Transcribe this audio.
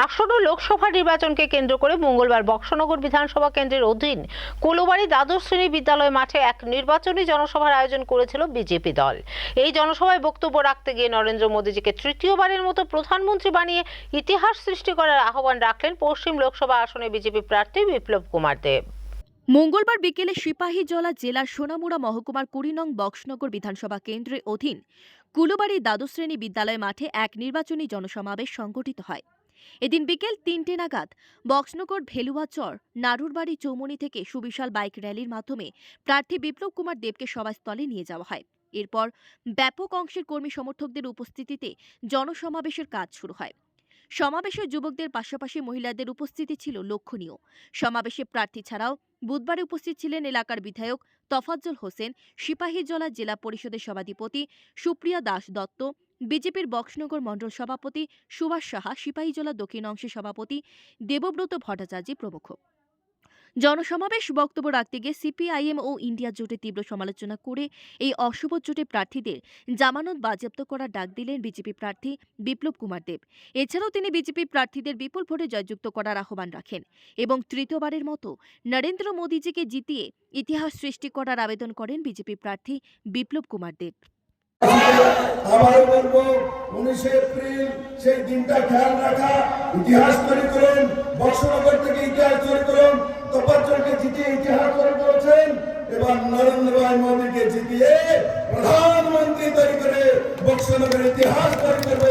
আসন্ন লোকসভা নির্বাচনকে কেন্দ্র করে মঙ্গলবার বক্সনগর বিধানসভা কেন্দ্রের অধীন কোলোবাড়ি দ্বাদশ শ্রেণি বিদ্যালয় মাঠে এক নির্বাচনী জনসভার আয়োজন করেছিল বিজেপি দল। এই জনসভায় বক্তব্য রাখতে গিয়ে নরেন্দ্র মোদীজিকে তৃতীয়বারের মতো প্রধানমন্ত্রী বানিয়ে ইতিহাস সৃষ্টি করার আহ্বান রাখলেন পশ্চিম লোকসভা আসনে বিজেপি প্রার্থী বিপ্লব কুমার দেব। মঙ্গলবার বিকেলে সিপাহীজলা জেলার সোনামুড়া মহকুমার কুড়ি নং বক্সনগর বিধানসভা কেন্দ্রের অধীন কুলুবাড়ি দ্বাদশ শ্রেণি বিদ্যালয় মাঠে এক নির্বাচনী জনসমাবেশ সংগঠিত হয়। এদিন বিকেল তিনটে নাগাদ বক্সনগর ভেলুয়া চর নারুরবাড়ি চৌমনি থেকে সুবিশাল বাইক র্যালির মাধ্যমে প্রার্থী বিপ্লব কুমার দেবকে সভাস্থলে নিয়ে যাওয়া হয়। এরপর ব্যাপক অংশের কর্মী সমর্থকদের উপস্থিতিতে জনসমাবেশের কাজ শুরু হয়। সমাবেশে যুবকদের পাশাপাশি মহিলাদের উপস্থিতি ছিল লক্ষণীয়। সমাবেশে প্রার্থী ছাড়াও বুধবারে উপস্থিত ছিলেন এলাকার বিধায়ক তফাজ্জল হোসেন সিপাহীজলা জেলা পরিষদের সভাধিপতি সুপ্রিয়া দাস দত্ত, বিজেপির বক্সনগর মণ্ডল সভাপতি সুভাষ সাহা সিপাহীজলা দক্ষিণ অংশের সভাপতি দেবব্রত ভট্টাচার্য প্রমুখ। জনসমাবেশ বক্তব্য রাখতে গিয়ে সিপিআইএম ও ইন্ডিয়া জোটের তীব্র সমালোচনা করে এই অশুভ জোটে প্রার্থীদের জামানত বাজেয়াপ্ত করার ডাক দিলেন বিজেপি প্রার্থী বিপ্লব কুমার দেব। এছাড়াও তিনি বিজেপি প্রার্থীদের বিপুল ভোটে জয়যুক্ত করার আহ্বান রাখেন এবং তৃতীয়বারের মতো নরেন্দ্র মোদীজিকে জিতিয়ে ইতিহাস সৃষ্টি করার আবেদন করেন বিজেপি প্রার্থী বিপ্লব কুমার দেব। আবারও বলব, উনিশে এপ্রিল সেই দিনটা খেয়াল রাখা, ইতিহাস তৈরি করুন থেকে ইতিহাস তৈরি করুন। ইতিহাস প্রধানমন্ত্রী তৈরি করে বক্সনগরের ইতিহাস তৈরি করবেন